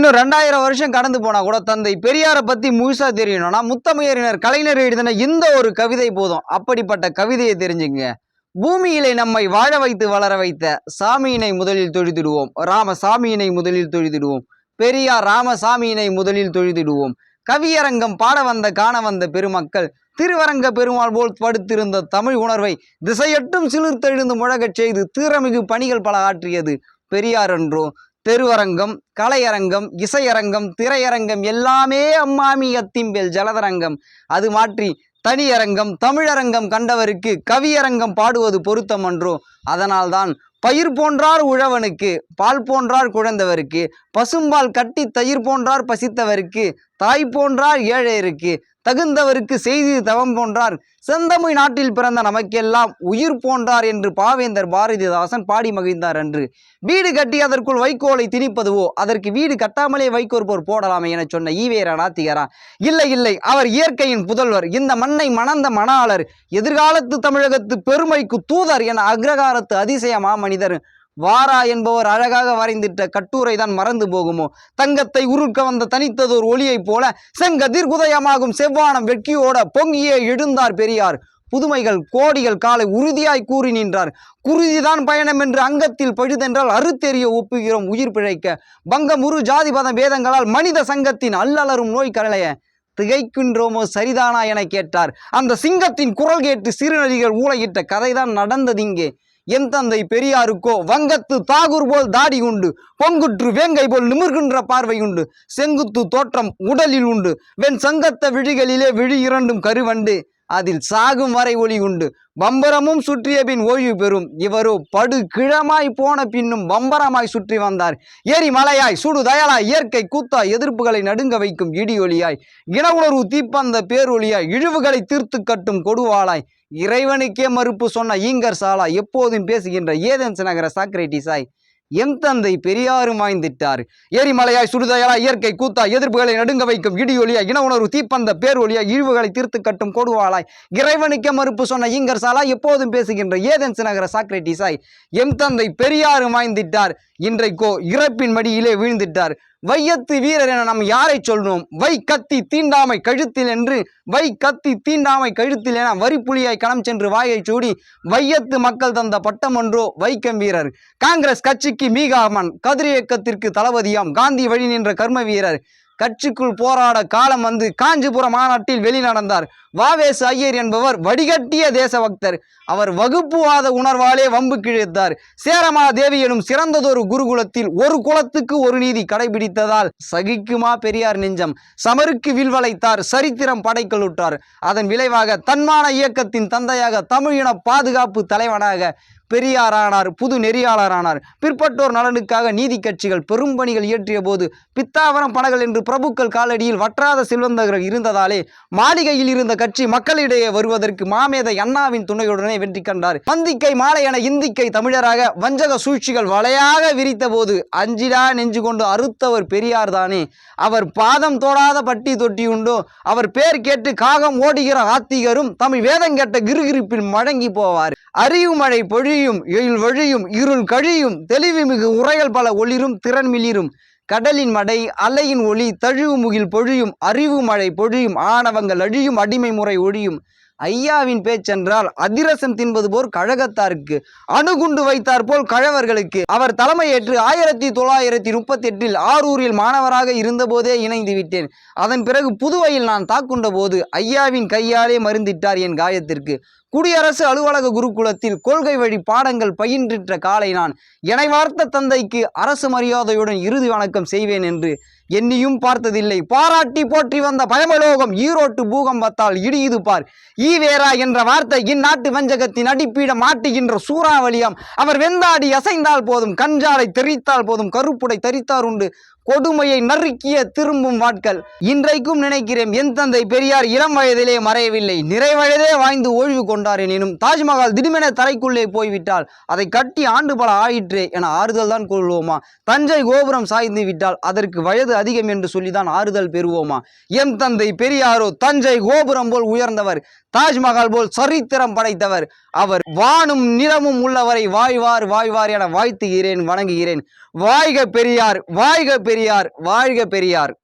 இன்னும் ரெண்டாயிரம் வருஷம் கடந்து போனால் கூட தந்தை பெரியாரை பத்தி முழுசா தெரியணும்னா முத்தமையறிஞர் கலைஞர் எழுதின இந்த ஒரு கவிதை போதும். அப்படிப்பட்ட கவிதையை தெரிஞ்சுங்க. பூமியிலே நம்மை வாழ வைத்து வளர வைத்த சாமியினை முதலில் தொழுதிடுவோம். ராமசாமியினை முதலில் தொழுதிடுவோம். பெரியார் ராமசாமியினை முதலில் தொழுதிடுவோம். கவியரங்கம் பாட வந்த காண வந்த பெருமக்கள் திருவரங்க பெருமாள் போல் படுத்திருந்த தமிழ் உணர்வை திசையட்டும் சிலிர்த்தெழுந்து முழகச் செய்து தீரமிகு பணிகள் பல ஆற்றியது பெரியார் என்றோ தெருவரங்கம் கலையரங்கம் இசையரங்கம் திரையரங்கம் எல்லாமே அம்மாமி அத்திம்பேல் ஜலதரங்கம். அது மாற்றி தனியரங்கம் தமிழரங்கம் கண்டவருக்கு கவியரங்கம் பாடுவது பொருத்தம் அன்றோ. அதனால்தான் பயிர் போன்றார் உழவனுக்கு பால் போன்றார் குழந்தவருக்கு பசும்பால் கட்டி தயிர் போன்றார் பசித்தவருக்கு தாய் போன்றார் ஏழையருக்கு தகுந்தவருக்கு செய்தி தவம் போன்றார். செந்தமிழ் நாட்டில் பிறந்த நமக்கெல்லாம் உயிர் போன்றார் என்று பாவேந்தர் பாரதிதாசன் பாடி மகிழ்ந்தார் என்று வீடு கட்டி அதற்குள் வைக்கோலை திணிப்பதுவோ அதற்கு வீடு கட்டாமலே வைக்கோற்போர் போடலாமே என சொன்ன ஈவேரா நாத்திகரா. இல்லை இல்லை அவர் இயற்கையின் புதல்வர் இந்த மண்ணை மணந்த மணாளர் எதிர்காலத்து தமிழகத்து பெருமைக்கு தூதர் என அக்ரகாரத்து அதிசய மாமனிதர் வாரா என்பவர் அழகாக வரைந்திட்ட கட்டுரை தான் மறந்து போகுமோ? தங்கத்தை உருக்க வந்த தனித்ததோர் ஒளியைப் போல செங்கதிர் குதயமாகும் செவ்வானம் வெட்கியோட பொங்கியே எழுந்தார் பெரியார். புதுமைகள் கோடிகள் காலை உறுதியாய் கூறி நின்றார். குருதிதான் பயணம் என்று அங்கத்தில் பழுதென்றால் அறுத்தெறிய ஒப்புகிறோம் உயிர் பிழைக்க. பங்கமுரு ஜாதிபத பேதங்களால் மனித சங்கத்தின் அல்லலரும் நோய் கரளைய திகைக்கின்றோமோ சரிதானா என கேட்டார். அந்த சிங்கத்தின் குரல் கேட்டு சிறுநதிகள் ஊழையிட்ட கதைதான் நடந்தது இங்கே. என் தந்தை பெரியாருக்கோ வங்கத்து தாகூர் போல் தாடி உண்டு. பொங்குற்று வேங்கை போல் நிமிர்கின்ற பார்வை உண்டு. செங்குத்து தோற்றம் உடலில் உண்டு. வெண் சங்கத்த விழிகளிலே விழி இரண்டும் கருவண்டு. அதில் சாகும் வரை ஒளி உண்டு. பம்பரமும் சுற்றிய பின் ஓய்வு பெறும். இவரோ படு கிழமாய் போன பின்னும் பம்பரமாய் சுற்றி வந்தார். ஏரி மலையாய் சுடு தயலாய் இயற்கை கூத்தாய் எதிர்ப்புகளை நடுங்க வைக்கும் இடி ஒளியாய் இனவுணர்வு தீப்பந்த பேரொலியாய் இழிவுகளை தீர்த்து கட்டும் கொடுவாளாய். இறைவனுக்கே மறுப்பு சொன்ன ஈங்கர் சாலா எப்போதும் பேசுகின்ற ஏதென்ஸ் நகர சாக்ரேட்டிஸாய் என் தந்தை பெரியாரும் வாய்ந்திட்டார். எரிமலையாய் சுடுதையாய் இயற்கை கூத்தா எதிர்ப்புகளை நடுங்க வைக்கும் இடியொலியா இன உணர்வு தீப்பந்த பேரொலியா இழிவுகளை தீர்த்து கட்டும் கொடுவாளாய். இறைவனுக்கே மறுப்பு சொன்ன இங்கர் சாலா எப்போதும் பேசுகின்ற ஏதென்ஸ் நகர சாக்ரட்டிஸாய் எம் தந்தை பெரியாரும் வாய்ந்திட்டார். இன்றைக்கோ இறப்பின் மடியிலே வீழ்ந்திட்டார். வையத்து வீரர் என நாம் யாரை சொல்லணும் வை கத்தி தீண்டாமை கழுத்தில் என்று வை கத்தி தீண்டாமை கழுத்தில் என வரிப்புலியாய் களம் சென்று வாயை சூடி வையத்து மக்கள் தந்த பட்டம் ஒன்றோ? வைக்கம் வீரர். காங்கிரஸ் கட்சிக்கு மீகாமன் கதிரியக்கத்திற்கு தளபதியாம் காந்தி வழி நின்ற கர்ம வீரர். கட்சிக்குள் போராட காலம் வந்து காஞ்சிபுரம் மாநாட்டில் வெளிநடந்தார். வாவேசு ஐயர் என்பவர் வடிகட்டிய தேசபக்தர். அவர் வகுப்புவாத உணர்வாலே வம்பு கிழித்தார். சேரமாதேவி எனும் சிறந்ததொரு குருகுலத்தில் ஒரு குலத்துக்கு ஒரு நீதி கடைபிடித்ததால் சகிக்குமா பெரியார் நெஞ்சம். சமருக்கு வில்வளைத்தார் சரித்திரம் படைக்கலுற்றார். அதன் விளைவாக தன்மான இயக்கத்தின் தந்தையாக தமிழின பாதுகாப்பு தலைவனாக பெரியாரானார் புது நெறியாளரானார். பிற்பட்டோர் நலனுக்காக நீதி கட்சிகள் பெரும் பணிகள் இயற்றிய போது பித்தாவரம் பனகல் என்று பிரபுக்கள் காலடியில் வற்றாத செல்வந்தர்கள் இருந்ததாலே மாளிகையில் இருந்த கட்சி மக்களிடையே வருவதற்கு மாமேதை அண்ணாவின் துணையுடனே வெற்றி கண்டார். மந்திக்கை மாலை என இந்திக்கை தமிழராக வஞ்சக சூழ்ச்சிகள் வலையாக விரித்த போது அஞ்சிடா நெஞ்சு கொண்டு அறுத்தவர் பெரியார் தானே. அவர் பாதம் தோடாத பட்டி தொட்டி உண்டோ? அவர் பேர் கேட்டு காகம் ஓடுகிற ஆத்திகரும் தமிழ் வேதம் கேட்ட கிருகிருப்பில் மடங்கி போவார். அறிவு மழை பொழியும் எயில் வழியும் இருள் கழியும் தெளிவு மிகு உரைகள் பல ஒளிரும் திறன் மிளிரும். கடலின் மடை அலையின் ஒளி தழுவு முகில் பொழியும் அறிவு மழை பொழியும் ஆணவங்கள் அழியும் அடிமை முறை ஒழியும். ஐயாவின் பேச்சென்றால் அதிரசம் தின்பது போல் கழகத்தாருக்கு அணுகுண்டு வைத்தார் போல் கழவர்களுக்கு. அவர் தலைமையேற்று ஆயிரத்தி தொள்ளாயிரத்தி முப்பத்தி எட்டில் ஆரூரில் மாணவராக இருந்தபோதே இணைந்து விட்டேன். அதன் பிறகு புதுவையில் நான் தாக்குண்ட போது ஐயாவின் கையாலே மருந்திட்டார் என் காயத்திற்கு. குடியரசு அலுவலக குருகுலத்தில் கொள்கை வழி பாடங்கள் பயின்றிட்ட காலை நான் என்னை வார்த்த தந்தைக்கு அரசு மரியாதையுடன் இறுதி வணக்கம் செய்வேன் என்று எண்ணியும் பார்த்ததில்லை. பாராட்டி போற்றி வந்த பயமலோகம் ஈரோட்டு பூகம்பத்தால் இடியுது பார். ஈவேரா என்ற வார்த்தை இந்நாட்டு வஞ்சகத்தின் அடிப்பீட மாட்டுகின்ற சூறாவளியாம். அவர் வெந்தாடி அசைந்தால் போதும் கஞ்சாலை தெரித்தால் போதும் கருப்புடை தரித்தார் உண்டு. கொடுமையை நறுக்கிய திரும்பும் வாட்கள். இன்றைக்கும் நினைக்கிறேன் என் தந்தை பெரியார் இளம் வயதிலே மறையவில்லை. நிறைவயதே வாய்ந்து ஓய்வு கொண்டார் எனினும் தாஜ்மஹால் திடுமென தரைக்குள்ளே போய்விட்டால் அதை கட்டி ஆண்டு பல ஆயிற்றே என ஆறுதல் தான் கொள்வோமா தஞ்சை கோபுரம் சாய்ந்து விட்டால் அதற்கு வயது அதிகம் என்று சொல்லிதான் ஆறுதல் பெறுவோமா? எம் தந்தை பெரியாரோ தஞ்சை கோபுரம் போல் உயர்ந்தவர் தாஜ்மஹால் போல் சரித்திரம் படைத்தவர். அவர் வானும் நிலமும் உள்ளவரை வாய்வார் வாய்வார் என வாழ்த்துகிறேன் வணங்குகிறேன். வாய்க பெரியார் வாய்க பெரியார் வாழ்க பெரியார்.